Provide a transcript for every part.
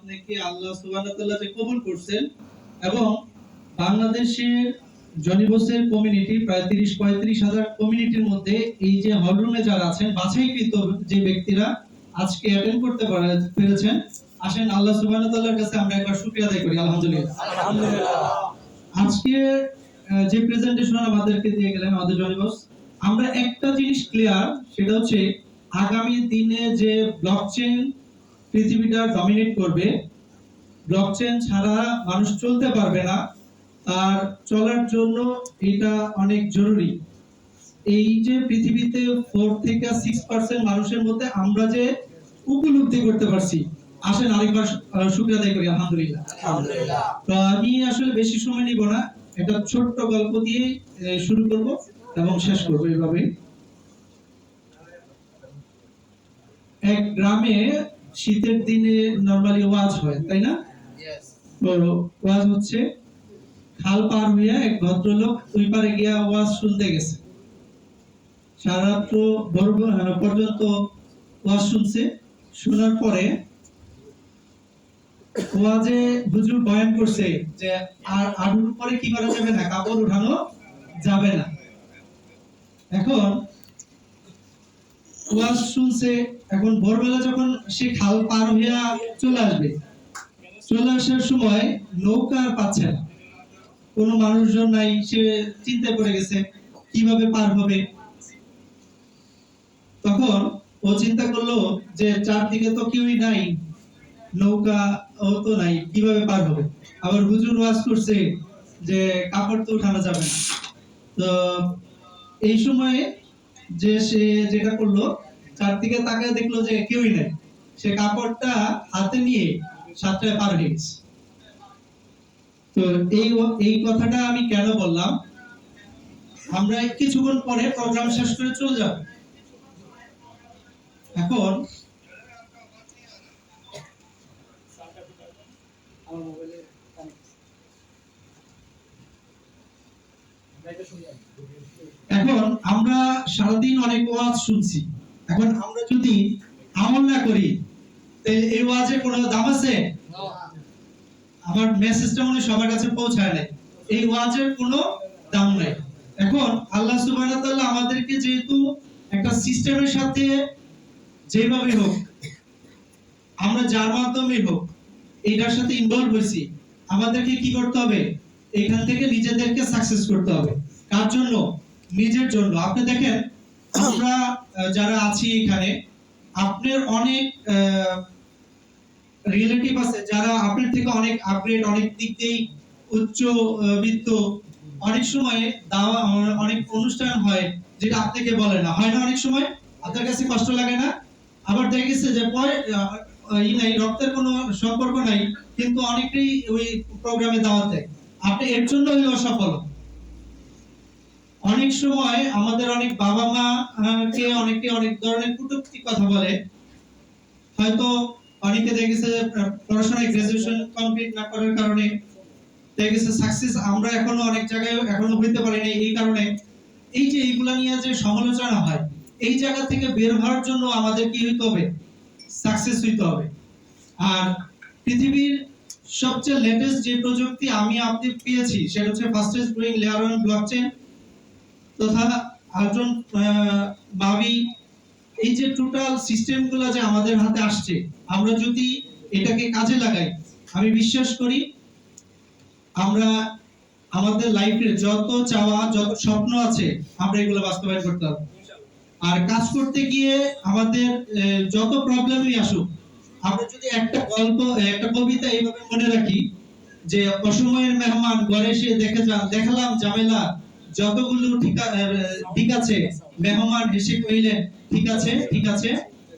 আপনাকে আল্লাহ যে কবুল করছেন এবং বাংলাদেশের জনিবসের কমিউনিটি প্রায় তিরিশ পঁয়ত্রিশ হাজার কমিউনিটির মধ্যে এই যে হলরুমে যারা আছেন বাছাইকৃত যে ব্যক্তিরা আজকে অ্যাটেন্ড করতে পেরেছেন আসেন আল্লাহ তাআলার কাছে আমরা একবার শুকরিয়া আদায় করি আলহামদুলিল্লাহ। আজকে যে প্রেজেন্টেশন আমাদেরকে দিয়ে গেলেন আমাদের জনিবস আমরা একটা জিনিস ক্লিয়ার সেটা হচ্ছে আগামী দিনে যে ব্লকচেন পৃথিবীটা ডমিনেট করবে। ব্লকচেন ছাড়া মানুষ চলতে পারবে না। আর চলার জন্য এটা অনেক জরুরি। এই যে পৃথিবীতে ফোর থেকে সিক্স পার্সেন্ট মানুষের মধ্যে আমরা যে উপলব্ধি করতে পারছি আসেন আরেকবার আহ, শুকরিয়া আদায় করি আলহামদুলিল্লাহ। তো আমি আসলে বেশি সময় নিব না। একটা ছোট্ট গল্প দিয়ে শুরু করব এবং শেষ করব এভাবে এক গ্রামে শীতের দিনে নরমালি ওয়াজ হয় তাই না? ওয়াজ হচ্ছে খাল পার হইয়া এক ভদ্রলোক ওই পারে গিয়া ওয়াজ শুনতে গেছে। সারা রাত্র ভোর আহ, পর্যন্ত ওয়াজ শুনছে। শোনার পরে ওয়াজে হুজুর বয়ান করছে যে আর আডুর পরে কি করা যাবে না? কাপড় উঠানো যাবে না। এখন ওয়াজ শুনছে, এখন ভোরবেলা যখন সে খাল পার হইয়া চলে আসবে, চলে আসার সময় নৌকা পাচ্ছে না। কোনো মানুষজন নাই, সে গেছে, কীভাবে পার হবে? তখন ও চিন্তা করল যে চারদিকে তো কেউই নাই, নৌকা তো নাই, কীভাবে পার হবে? আবার হুজুর ওয়াজ করছে যে কাপড় তো উঠানো যাবে না। তো এই সময়ে যে সে যেটা করল চারদিকে তাকায় দেখল যে কেউই নাই। সে কাপড়টা হাতে নিয়ে সাতটায় পার হয়ে গেছে। তো এই এই কথাটা আমি কেন বললাম? আমরা কিছুক্ষণ পরে প্রোগ্রাম শেষ করে চলে যাব। এখন এখন আমরা সারাদিন অনেক ওয়াজ শুনছি। এখন আমরা যদি আমল না করি তাহলে এই ওয়াজের কোনো দাম আছে? আমার মেসেজটা মনে সবার কাছে পৌঁছায় নাই। এই ওয়াজের কোনো দাম নাই। এখন আল্লাহ সুবহানাহু ওয়া তাআলা আমাদেরকে যেহেতু একটা সিস্টেমের সাথে যেভাবে হোক আমরা যার মাধ্যমে হোক এটার সাথে ইনভলভ হয়েছি আমাদেরকে কি করতে হবে? এখান থেকে নিজেদেরকে সাকসেস করতে হবে। কার জন্য? নিজের জন্য। আপনি দেখেন, আমরা যারা আছি এখানে, আপনার অনেক রিলেটিভ আছে যারা আপনার থেকে অনেক আপগ্রেড অনেক দিক দিয়েই উচ্চ বিত্ত। অনেক সময় দাওয়া, অনেক অনুষ্ঠান হয় যেটা আপনাকে বলে না। হয় না অনেক সময়? আপনার কাছে কষ্ট লাগে না? আবার দেখা গেছে যে ই নাই, রক্তের কোনো সম্পর্ক নাই, কিন্তু অনেকেই ওই প্রোগ্রামে দাওয়াত দেয়। আপনি এর জন্য ওই অসফল অনেক সময় আমাদের অনেক বাবা মা কে অনেকে অনেক ধরনের কটূক্তি কথা বলে। হয়তো অনেকে দেখেছে পড়াশোনায় গ্রাজুয়েশন কমপ্লিট না করার কারণে দেখেছে সাকসেস আমরা এখনও অনেক জায়গায় এখনও হইতে পারি নাই এই কারণে। এই যে এইগুলা নিয়ে যে সমালোচনা হয়, এই জায়গা থেকে বের হওয়ার জন্য আমাদের কি হইতে হবে? সাকসেস হইতে হবে। আর পৃথিবীর সবচেয়ে লেটেস্ট যে প্রযুক্তি আমি আপনি পেয়েছি, সেটা হচ্ছে fastest growing layer on blockchain তথা আর্জন বাবি, এই যে টোটাল সিস্টেমগুলো যে আমাদের হাতে আসছে, আমরা যদি এটাকে কাজে লাগাই, আমি বিশ্বাস করি আমরা আমাদের লাইফের যত চাওয়া, যত স্বপ্ন আছে, আমরা এগুলো বাস্তবায়ন করতে হবে আর কাজ করতে গিয়ে আমাদের যত প্রবলেমই আসুক, আমরা যদি একটা গল্প, একটা কবিতা এইভাবে মনে রাখি যে অসময়ের মেহমান, ঘরে এসে দেখে যা, দেখালাম ঝামেলা যতগুলো ঠিক আছে, মেহমান হেসে কইলেন ঠিক আছে ঠিক আছে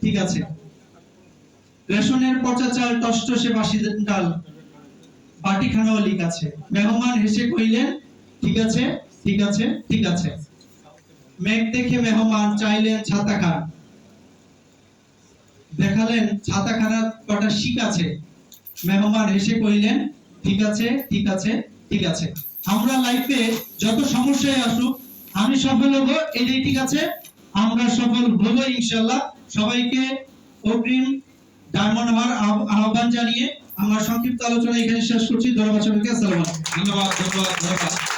ঠিক আছে। রেশনের পচা চাল টসটসে বাসি ডাল বাটি খানাও লিক আছে। মেহমান হেসে কইলেন ঠিক আছে ঠিক আছে ঠিক আছে। মেঘ দেখে মেহমান চাইলেন ছাতা খান। দেখালেন ছাতা খানার কটা শিক আছে। মেহমান হেসে কইলেন ঠিক আছে ঠিক আছে ঠিক আছে। আমরা লাইফে যত সমস্যায় আসুক, আমি সফল হব এটাই ঠিক আছে। আমরা সফল হব ইনশাল্লাহ সবাইকে অগ্রিম ডায়মন্ড হওয়ার আহ্বান জানিয়ে আমার সংক্ষিপ্ত আলোচনা এখানে শেষ করছি। ধন্যবাদ সবাইকে, আসসালাম ধন্যবাদ ধন্যবাদ ধন্যবাদ।